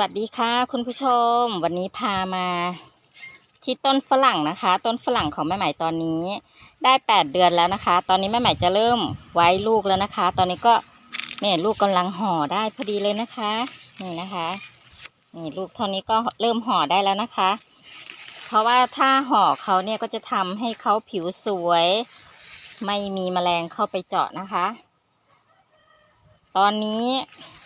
วัสดีค่ะคุณผู้ชม วันนี้พามาที่ต้นฝรั่งนะคะ ต้นฝรั่งของแม่ใหม่ตอนนี้ได้แปดเดือนแล้วนะคะ ตอนนี้แม่ใหม่จะเริ่มไว้ลูกแล้วนะคะ ตอนนี้ก็เนี่ยลูกกำลังห่อได้พอดีเลยนะคะนี่นะคะนี่ลูกเท่านี้ก็เริ่มห่อได้แล้วนะคะ เพราะว่าถ้าห่อเขาเนี่ยก็จะทำให้เขาผิวสวย ไม่มีแมลงเข้าไปเจาะนะคะ ตอนนี้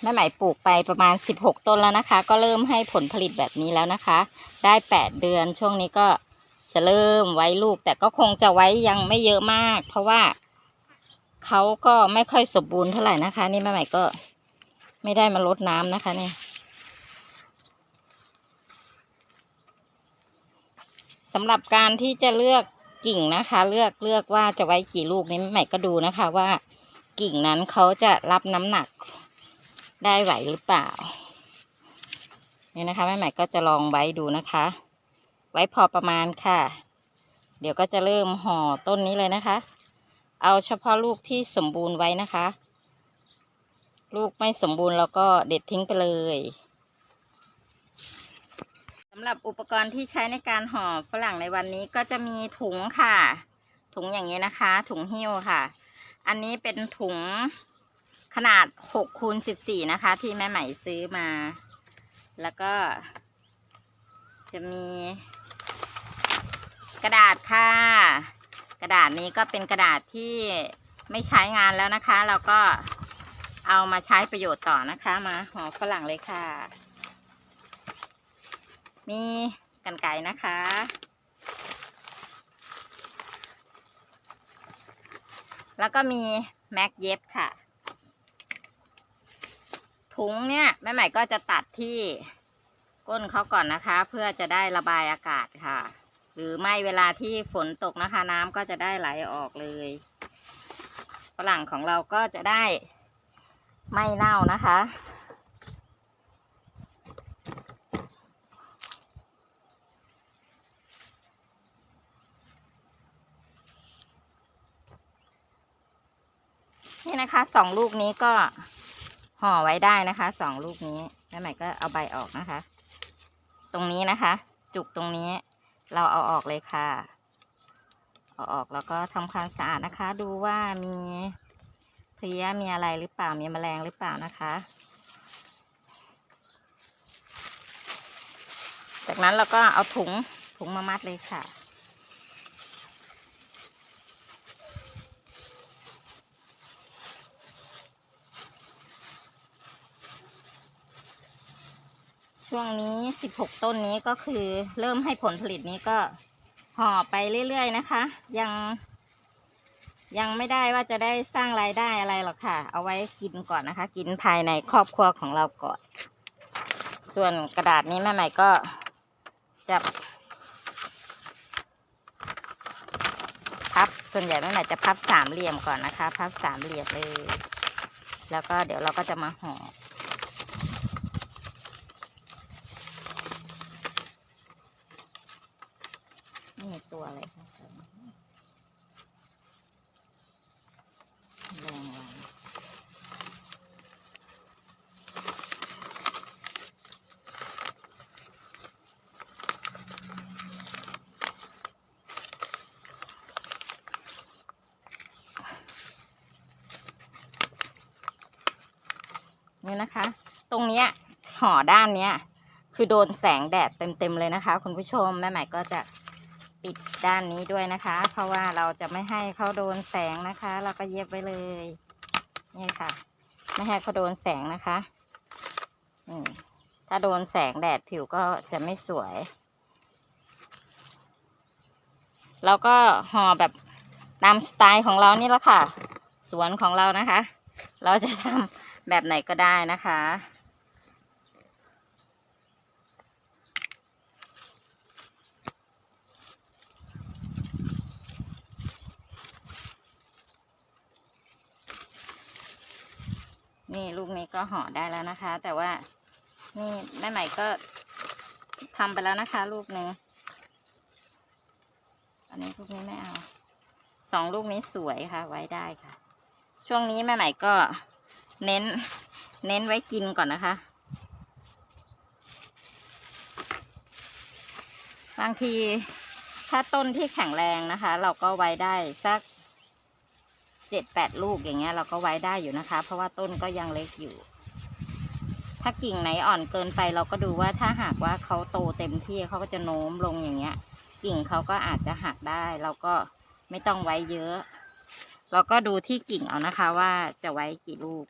แม่ไหมปลูกไปประมาณ 16 ต้นแล้วนะคะ ก็เริ่มให้ผลผลิตแบบนี้แล้วนะคะ ได้ 8 เดือนช่วงนี้ก็จะเริ่มไว้ลูก แต่ก็คงจะไว้ยังไม่เยอะมาก เพราะว่าเขาก็ไม่ค่อยสมบูรณ์เท่าไหร่นะคะ นี่แม่ไหม่ก็ไม่ได้มาลดน้ำนะคะเนี่ยสำหรับการที่จะเลือกกิ่งนะคะ เลือกเลือกว่าจะไว้กี่ลูกนี้แม่ไหม่ก็ดูนะคะว่ากิ่งนั้นเขาจะรับน้ำหนัก ได้ไหวหรือเปล่า นี่นะคะแม่ใหม่ก็จะลองไว้ดูนะคะ ไว้พอประมาณค่ะ เดี๋ยวก็จะเริ่มห่อต้นนี้เลยนะคะ เอาเฉพาะลูกที่สมบูรณ์ไว้นะคะ ลูกไม่สมบูรณ์เราก็เด็ดทิ้งไปเลยสำหรับอุปกรณ์ที่ใช้ในการห่อฝรั่งในวันนี้ก็จะมีถุงค่ะ ถุงอย่างนี้นะคะ ถุงหิ้วค่ะ อันนี้เป็นถุง ขนาด6คูณ14นะคะ ที่แม่ใหม่ซื้อมา แล้วก็ จะมีกระดาษค่ะ กระดาษนี้ก็เป็นกระดาษที่ไม่ใช้งานแล้วนะคะ เราก็เอามาใช้ประโยชน์ต่อนะคะมาห่อฝรั่งเลยค่ะ มีกันไก่นะคะ แล้วก็มีแม็กเย็บค่ะ ถุงเนี่ยแม่ใหม่ก็จะตัดที่ก้นเขาก่อนนะคะ เพื่อจะได้ระบายอากาศค่ะ หรือไม่เวลาที่ฝนตกนะคะ น้ำก็จะได้ไหลออกเลยฝรั่งของเราก็จะได้ไม่เน่านะคะ นี่นะคะสองลูกนี้ก็ ห่อไว้ได้นะคะสองลูกนี้แม่ใหม่ก็เอาใบออกนะคะ ตรงนี้นะคะ จุกตรงนี้ เราเอาออกเลยค่ะ เอาออกแล้วก็ทำความสะอาดนะคะ ดูว่ามีเพลี้ยมีอะไรหรือเปล่ามีแมลงหรือเปล่านะคะ จากนั้นเราก็เอาถุงถุงมามัดเลยค่ะ ช่วงนี้ 16 ต้นนี้ก็คือเริ่มให้ผลผลิตนี้ก็ห่อไปเรื่อยๆนะคะ ยัง ยังไม่ได้ว่าจะได้สร้างรายได้อะไรหรอกค่ะ เอาไว้กินก่อนนะคะ กินภายในครอบครัวของเราก่อน ส่วนกระดาษนี้แม่ใหม่ก็จะพับส่วนใหญ่แม่ใหม่จะพับสามเหลี่ยมก่อนนะคะ พับสามเหลี่ยมเลย แล้วก็เดี๋ยวเราก็จะมาห่อ นี่ตัวอะไรคะแรงวัน นี่นะคะ ตรงเนี้ยห่อด้านเนี้ยคือโดนแสงแดดเต็มๆเลยนะคะ คุณผู้ชมแม่ใหม่ก็จะปิดด้านนี้ด้วยนะคะ เพราะว่าเราจะไม่ให้เขาโดนแสงนะคะ เราก็เย็บไว้เลยนี่ค่ะ ไม่ให้เขาโดนแสงนะคะถ้าโดนแสงแดดผิวก็จะไม่สวย แล้วก็ห่อแบบตามสไตล์ของเรานี่แหละค่ะ สวนของเรานะคะ เราจะทำ แบบไหนก็ได้นะคะ นี่ลูกนี้ก็ห่อได้แล้วนะคะ แต่ว่านี่แม่ใหม่ก็ทำไปแล้วนะคะ ลูกหนึ่งอันนี้ลูกนี้ไม่เอาสองลูกนี้สวยค่ะ ไว้ได้ค่ะ ช่วงนี้แม่ใหม่ก็ เน้น เน้นไว้กินก่อนนะคะ บางทีถ้าต้นที่แข็งแรงนะคะ เราก็ไว้ได้สักเจ็ดแปดลูกอย่างเงี้ย เราก็ไว้ได้อยู่นะคะ เพราะว่าต้นก็ยังเล็กอยู่ ถ้ากิ่งไหนอ่อนเกินไปเราก็ดูว่าถ้าหากว่าเขาโตเต็มที่เขาก็จะโน้มลงอย่างเงี้ย กิ่งเขาก็อาจจะหักได้เราก็ไม่ต้องไว้เยอะ เราก็ดูที่กิ่งเอานะคะว่าจะไว้กี่ลูก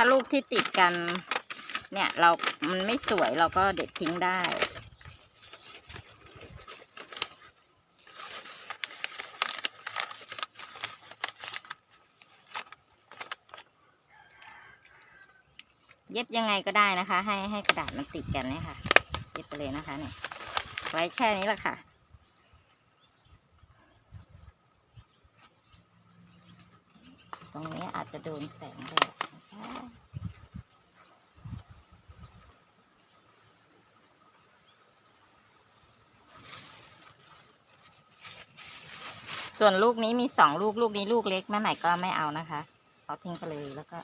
ถ้าลูกที่ติดกัน เนี่ยเรา มันไม่สวยเราก็เด็ดทิ้งได้ เย็บยังไงก็ได้นะคะ ให้ให้กระดาษมันติดกันเนี่ยค่ะ เย็บไปเลยนะคะเนี่ย ไว้แค่นี้แหละค่ะตรงนี้อาจจะโดนแสงแดด ส่วนลูกนี้มีสองลูกลูกนี้ลูกเล็กแม่ใหม่ก็ไม่เอานะคะเขาทิ้งไปเลยแล้วก็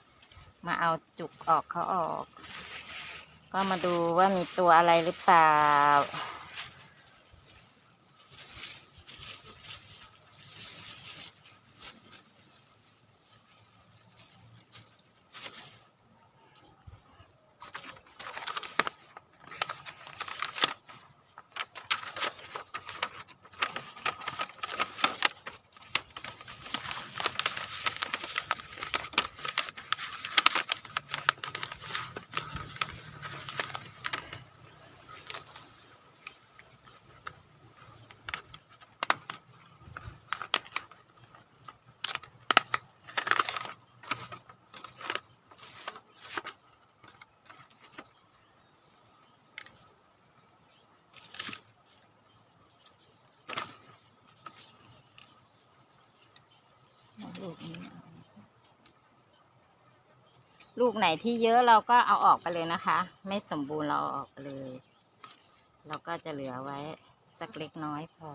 มาเอาจุกออกเขาออก ก็มาดูว่ามีตัวอะไรหรือเปล่า ลูกนี้ลูกไหนที่เยอะเราก็เอาออกไปเลยนะคะ ไม่สมบูรณ์เราเอาออกไปเลย เราก็จะเหลือไว้สักเล็กน้อยพอ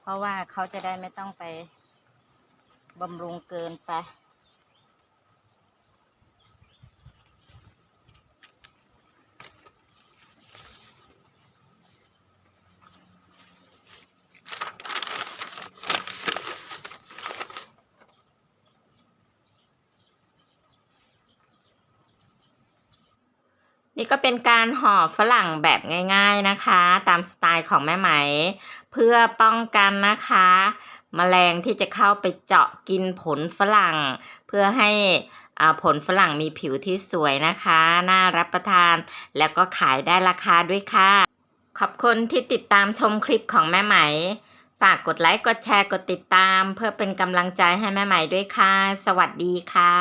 เพราะว่าเขาจะได้ไม่ต้องไปบำรุงเกินไป นี่ก็เป็นการห่อฝรั่งแบบง่ายๆนะคะ ตามสไตล์ของแม่ไหม เพื่อป้องกันนะคะแมลงที่จะเข้าไปเจาะกินผลฝรั่ง เพื่อให้อาผลฝรั่งมีผิวที่สวยนะคะ น่ารับประทาน แล้วก็ขายได้ราคาด้วยค่ะ ขอบคุณที่ติดตามชมคลิปของแม่ไหมฝากกดไลค์ กดแชร์ กดติดตาม เพื่อเป็นกำลังใจให้แม่ไหมด้วยค่ะ สวัสดีค่ะ